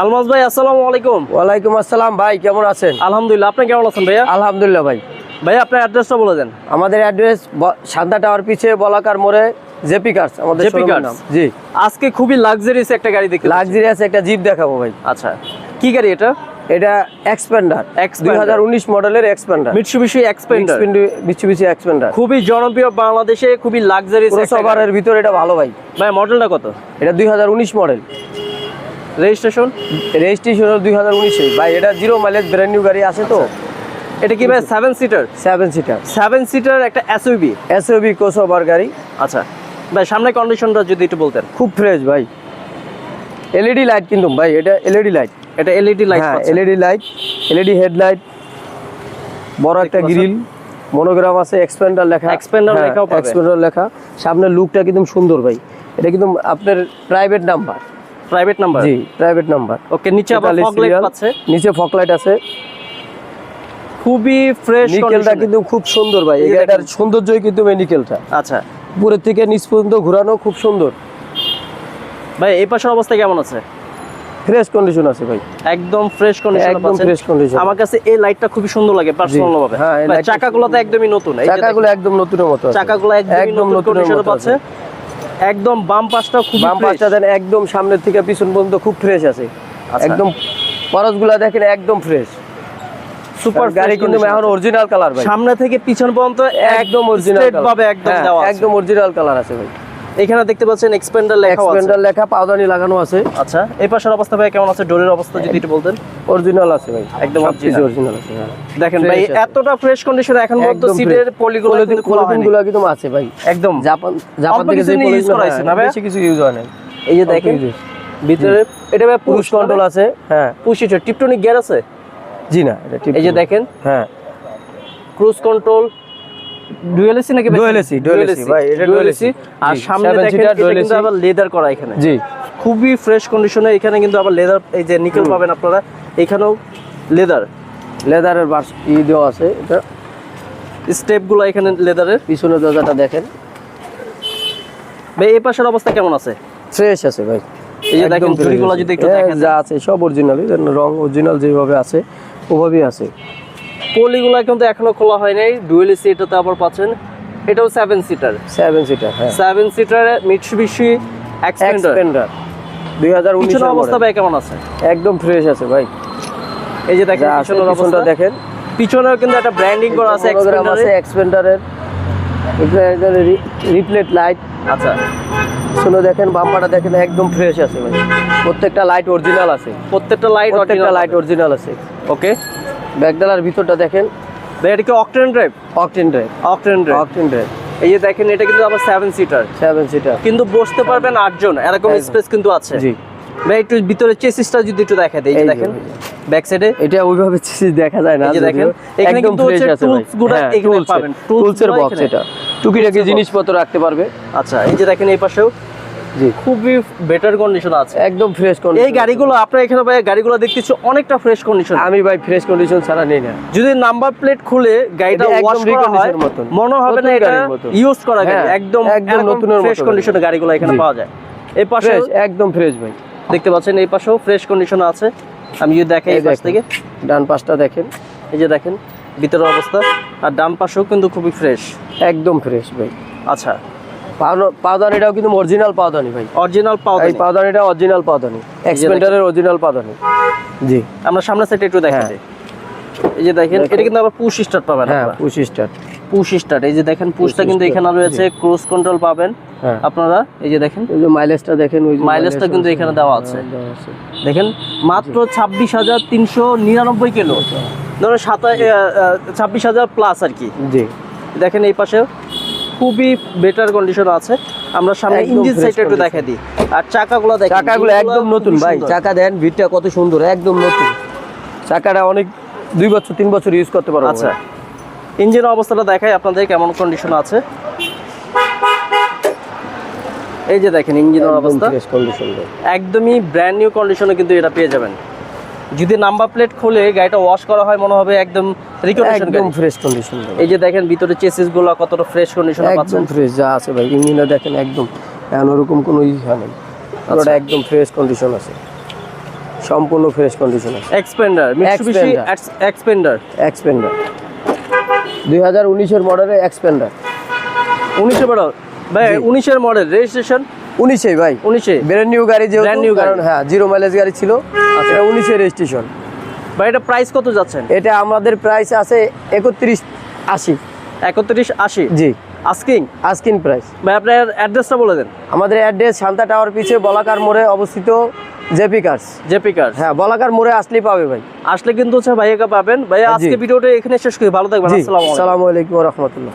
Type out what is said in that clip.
আলমাজ ভাই আসসালামু আলাইকুম। ওয়ালাইকুম আসসালাম ভাই কেমন আছেন? আলহামদুলিল্লাহ আপনি কেমন আছেন ভাইয়া? আলহামদুলিল্লাহ ভাই। ভাই আপনার অ্যাড্রেসটা বলে দেন। আমাদের অ্যাড্রেস শান্তা টাওয়ার পিছে বলাকার মোড়ে জেপি কার্স আমাদের জেপি কার্স। জি। আজকে খুবই লাক্সারিয়াস একটা গাড়ি পাচ্ছি। লাক্সারিয়াস একটা জিপ দেখাবো ভাই। আচ্ছা কি গাড়ি এটা? এটা এক্সপেন্ডার। দুই হাজার উনিশ মডেলের Xpander Mitsubishi Xpander Mitsubishi Xpander খুবই জনপ্রিয় বাংলাদেশে খুবই গাড়ি। ক্রসওভারের ভিতরে এটা ভালো ভাই। ভাই মডেলটা কত? এটা দুই হাজার উনিশ মডেল। রেজিস্ট্রেশন রেজিস্ট্রেশন দুই হাজার উনিশে। ভাই এটা জিরো মাইলেজ ব্র্যান্ড নিউ গাড়ি আছে তো? এটা কি ভাই seven seater seven seater seven seater একটা এসইউবি এসওবি ক্রসওভার গাড়ি। আচ্ছা ভাই সামনে কন্ডিশনটা যদি একটু বলতেন। খুব ফ্রেশ ভাই। এলইডি লাইট কিন্তু ভাই এটা এলইডি লাইট এটা এলইডি লাইট হ্যাঁ এলইডি লাইট এলইডি হেডলাইট বড় একটা গ্রিল মনোগ্রাম আছে এক্সপেন্ডার লেখা। এক্সপেন্ডার লেখা এক্সপেন্ডার লেখা। সামনের লুকটা কিন্তু সুন্দর ভাই। এটা কিন্তু আপনার প্রাইভেট নাম্বার প্রাইভেট নাম্বার জি প্রাইভেট নাম্বার ওকে নিচে আবার ফগ লাইট পাচ্ছে নিচে ফক লাইট আছে। খুবই ফ্রেশ নিকেলটা কিন্তু খুব সুন্দর ভাই। এই যে এটার সৌন্দর্যই কিন্তু মেডিকেলটা আচ্ছা। উপরের থেকে নিচ পর্যন্ত ঘোরানো খুব সুন্দর। ভাই এই পাশের অবস্থা কেমন আছে? ফ্রেশ কন্ডিশন আছে ভাই। একদম ফ্রেশ কন্ডিশন একদম ফ্রেশ কন্ডিশন আমার কাছে এই লাইটটা খুবই সুন্দর লাগে পার্সোনাল ভাবে হ্যাঁ, এই চাকাগুলো তো একদমই নতুন। এই চাকাগুলো একদম নতুনের মতো আছে। চাকাগুলো একদমই একদম নতুন কন্ডিশনে পাচ্ছে। একদম বাম পাশটা খুব বাম পাশটা দেন একদম সামনের থেকে পিছন পর্যন্ত খুব ফ্রেশ আছে। আচ্ছা। একদম পরশগুলো দেখেন একদম ফ্রেশ সুপার গাড়ি কিন্তু এখন অরিজিনাল কালার ভাই। সামনে থেকে পিছন পর্যন্ত একদম অরিজিনাল ভাবে একদম দেওয়া আছে। একদম অরিজিনাল কালার আছে ভাই। এখানে দেখতে পাচ্ছেন এক্সপেন্ডার লেখা এক্সপেন্ডার লেখা পাউদানি লাগানো আছে। আচ্ছা এই পাশের অবস্থা ভাই কেমন আছে? ডোরের অবস্থা যদি একটু বলতেন। অরিজিনাল আছে ভাই। একদম। অরিজিনাল আছে হ্যাঁ। দেখেন ভাই এতটা ফ্রেশ কন্ডিশনে এখন পর্যন্ত একদম সিটের। পলিগুলো কিন্তু খোলা হয়নি। polythene গুলো কিন্তু আছে ভাই। একদম। জাপান জাপান থেকে যে use polythene- করা হয়েছে না হ্যাঁ, ভাই? বেশি কিছু ইউজ হয় না এই যে দেখেন ভিতরে এটা ভাই পুশ কন্ট্রোল আছে। হ্যাঁ পুশ এটা টিপটনিক গিয়ার আছে? জি না এই যে দেখেন। হ্যাঁ। ক্রুজ কন্ট্রোল ডুয়েল এসি নাকি ভাই, এটা ডুয়েল এসি আর সামনে দেখেন এটা কিন্তু আবার লেদার করা এখানে। জি। খুবই ফ্রেশ কন্ডিশনে এখানে কিন্তু আবার লেদার এই যে নিকেল পাবেন আপনারা এখানেও লেদার লেদারের বাস ই দেওয়া আছে এটা। স্টেপগুলো এখানে লেদারের পিছনের দরজাটা দেখেন। ভাই এই পাশের অবস্থা কেমন আছে? ফ্রেশ আছে ভাই। এই যে দেখেন আছে। যদি একটু দেখেন। যা আছে সব অরিজিনাল রং অরিজিনাল যেভাবে আছে ওভাবেই আছে। পলিগুলো কিন্তু এখনও খোলা হয় নাই। ডুয়েল এসি এটাতে আবার পাচ্ছেন। এটাও সেভেন সিটার সেভেন সিটার হ্যাঁ। Seven seater Mitsubishi Xpander Xpander দুই হাজার পিছনের অবস্থা ভাই কেমন আছে? একদম ফ্রেশ আছে ভাই। এই যে দেখেন পিছনের অবস্থা। দেখেন। পিছনেও কিন্তু একটা ব্র্যান্ডিং করা আছে আছে এক্সপেন্ডারে এক্সপেন্ডারের রিপ্লেট লাইট আচ্ছা। শুনে দেখেন বাম্পাটা দেখেন একদম ফ্রেশ আছে ভাই। প্রত্যেকটা লাইট অরিজিনাল আছে। প্রত্যেকটা লাইট প্রত্যেকটা লাইট অরিজিনাল আছে। ওকে ব্যাকডালার ভিতরটা দেখেন। এটা কি octane drive octane drive octane drive octane drive এই যে দেখেন এটা কিন্তু আবার সেভেন সিটার সেভেন সিটার কিন্তু বসতে পারবেন আটজন এরকম স্পেস কিন্তু আছে। জি। ভাই একটু ভিতরে চেসিসটা যদি একটু দেখা দেয় এই যে দেখেন ব্যাক সাইডে এটা ওইভাবে চিজ দেখা যায় না এই যে দেখেন, এখানে কিন্তু হচ্ছে tools গুলো হ্যাঁ, এখানে পাবেন। গুলো বক্স এটা। টুকিটাকি জিনিসপত্র রাখতে পারবে। আচ্ছা এই যে দেখেন এই পাশেও। খুবই বেটার কন্ডিশন আছে। একদম ফ্রেশ এই গাড়িগুলো আপনার এখানে ভাই গাড়িগুলো দেখতেছি অনেকটা ফ্রেশ কন্ডিশন আমি ভাই ফ্রেশ কন্ডিশন ছাড়া নেই না। যদি নাম্বার প্লেট খুলে গাড়িটা ওয়াশ করা হয় মনে হবে না এটা ইউজ করা গাড়ি। হ্যাঁ, একদম একদম নতুনের ফ্রেশ মতো কন্ডিশনে গাড়িগুলো এখানে পাওয়া যায়। এই পাশে একদম ফ্রেশ ভাই। দেখতে পাচ্ছেন এই পাশেও ফ্রেশ কন্ডিশন আছে। আমি যদি দেখাই এই এই পাশ থেকে। ডান পাশটা দেখেন। এই যে দেখেন ভিতরের অবস্থা। আর ডান পাশেও কিন্তু খুবই ফ্রেশ একদম ফ্রেশ ভাই। আচ্ছা পাওদানিটাও কিন্তু অরিজিনাল পাওদানি ভাই। অরিজিনাল পাওয়া এই পাওদানিটা অরিজিনাল পাওদানি। এক্সপেন্ডারের অরিজিনাল পাওদানি। জি। আমরা সামনের সাইডে একটু হ্যাঁ। এই যে দেখেন। এটা কিন্তু আবার পুশ স্টার্ট পাবেন হ্যাঁ আপনারা। পুশ স্টার পুশ স্টার্ট এই যে দেখেন পুশটা কিন্তু এখানে রয়েছে ক্রুজ কন্ট্রোল পাবেন হ্যাঁ। আপনারা। এই যে দেখেন। এই যে মাইলেজটা দেখেন ওই মাইলেজটা কিন্তু এখানে দেওয়া আছে। হ্যাঁ, দেওয়া আছে। দেখেন মাত্র ছাব্বিশ হাজার তিনশো নিরানব্বই কিলো। ধরুন সাতাশ ছাব্বিশ হাজার প্লাস আর কি। জি। দেখেন এই পাশে খুবই বেটার কন্ডিশন আছে। আমরা সামনে ইঞ্জিন fresh সাইডটা একটু। দেখা দিই। আর চাকাগুলো দেখেন চাকাগুলো একদম নতুন ভাই। চাকা দেন ভিড়টা কত সুন্দর একদম নতুন। চাকাটা অনেক দুই বছর তিন বছর ইউজ করতে পারব আচ্ছা। ইঞ্জিনের অবস্থাটা দেখাই আপনাদের কেমন কন্ডিশন আছে। এই যে দেখেন ইঞ্জিনের অবস্থা। কন্ডিশন একদমই ব্র্যান্ড নিউ কন্ডিশনে কিন্তু এটা পেয়ে যাবেন। যদি নাম্বার প্লেট খুলে গাড়িটা ওয়াশ করা হয় মনে হবে একদম রিকন্ডিশন একদম ফ্রেশ কন্ডিশন এই যে দেখেন ভিতরে চেসিসগুলো কতটা ফ্রেশ কন্ডিশন একদম ফ্রেশ যা আছে ভাই ইঞ্জিনে দেখেন একদম এখন ওরকম কোনো ই হয় নাই। পুরোটা একদম ফ্রেশ কন্ডিশন আছে। সম্পূর্ণ ফ্রেশ কন্ডিশন আছে। Xpander Xpander। এক্সপেন্ডার এক্সপেন্ডার দুই হাজার উনিশের মডেলের এক্সপেন্ডার উনিশে মডেল ভাই জি। উনিশের মডেল রেজিস্ট্রেশন উনিশে ভাই। উনিশে? ব্র্যান্ড নিউ গাড়ি গাড়ি। কারণ হ্যাঁ জিরো মাইলেজ গাড়ি ছিল। এটা উনিশে রেজিস্ট্রেশন ভাই এটা প্রাইস কত যাচ্ছেন? এটা আমাদের প্রাইস আছে একত্রিশ আশি। একত্রিশ আশি? জি। আস্কিং আস্কিন প্রাইস ভাই আপনার অ্যাড্রেসটা বলে দেন। আমাদের অ্যাড্রেস শান্তা টাওয়ার পিছে বলাকার মোড়ে অবস্থিত জেপি কার্স জেপি কার হ্যাঁ বলাকার মোড়ে আসলেই পাবে ভাই। আসলে কিন্তু হচ্ছে ভাইয়াকে পাবেন। ভাইয়া জি। আজকে ভিডিওটা এখানে শেষ করি। ভালো থাকবেন। আসসালামু আলাইকুম। রহমতুল্লাহ।